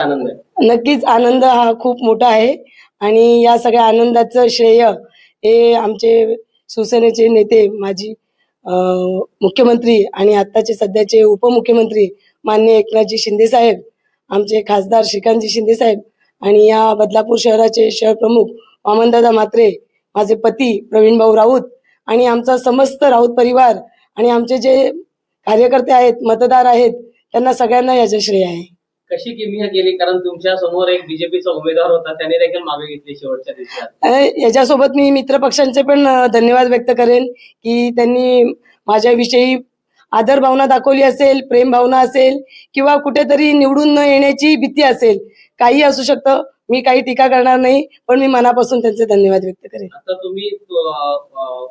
आनंद नक्कीच आनंद हा खूप मोठा आहे. आणि या सगळ्या आनंदाचं श्रेय हे आमचे शिवसेनेचे नेते माजी मुख्यमंत्री आणि आत्ताचे सध्याचे उपमुख्यमंत्री माननीय एकनाथजी शिंदे साहेब आमचे खासदार श्रीकांतजी शिंदे साहेब आणि या बदलापूर शहराचे शहर प्रमुख वामनदादा म्हात्रे माझे पती प्रवीण भाऊ राऊत आणि आमचा समस्त राऊत परिवार आणि आमचे जे कार्यकर्ते आहेत मतदार आहेत त्यांना सगळ्यांना याचे श्रेय आहे. कशी किमया केली? कारण तुमच्यासमोर एक बीजेपीचा उमेदवार होता त्याने देखील मागे घेतली शेवटच्या अ, याच्यासोबत मी मित्र पक्षांचे पण धन्यवाद व्यक्त करेन की त्यांनी माझ्याविषयी आदर भावना दाखवली असेल प्रेम भावना असेल किंवा कुठेतरी निवडून न येण्याची भीती असेल काही असू शकतं. मी काही टीका करणार नाही पण मी मनापासून त्यांचे धन्यवाद व्यक्त करेन. आता तुम्ही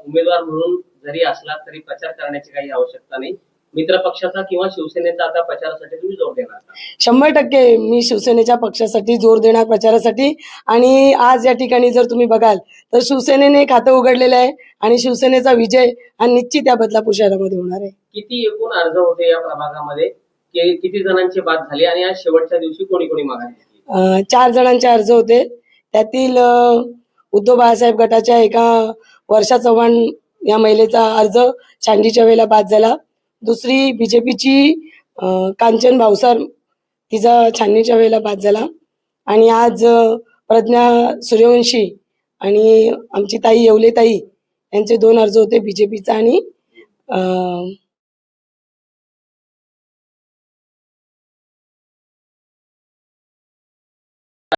उमेदवार म्हणून जरी असलात तरी प्रचार करण्याची काही आवश्यकता नाही. मित्र पक्षाचा किंवा शिवसेनेचा आता प्रचारासाठी तुम्ही जोर देणार? शंभर टक्के मी शिवसेनेच्या पक्षासाठी जोर देणार प्रचारासाठी. आणि आज या ठिकाणी जर तुम्ही बघाल तर शिवसेनेने खातं उघडलेलं आहे आणि शिवसेनेचा विजय हा निश्चित या बदलापूर शहरामध्ये होणार आहे. किती एकूण अर्ज होते या प्रभागामध्ये? कि- किती जणांची बात झाली आणि आज शेवटच्या दिवशी कोणी कोणी माघार घेतली? अ, चार जणांचे अर्ज होते. त्यातील अ, उद्धव बाळासाहेब गटाच्या एका वर्षा चव्हाण या महिलेचा अर्ज चांदीच्या वेळेला बाद झाला. दुसरी बीजेपीची कांचन भावसार तिचा छाननीच्या वेळेला बाद झाला. आणि आज प्रज्ञा सूर्यवंशी आणि आमची ताई येवले ताई यांचे दोन अर्ज होते बीजेपीचा आणि